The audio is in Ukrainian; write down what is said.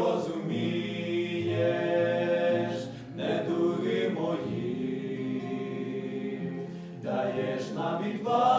розумієш, недуги мої, даєш нам відвагу.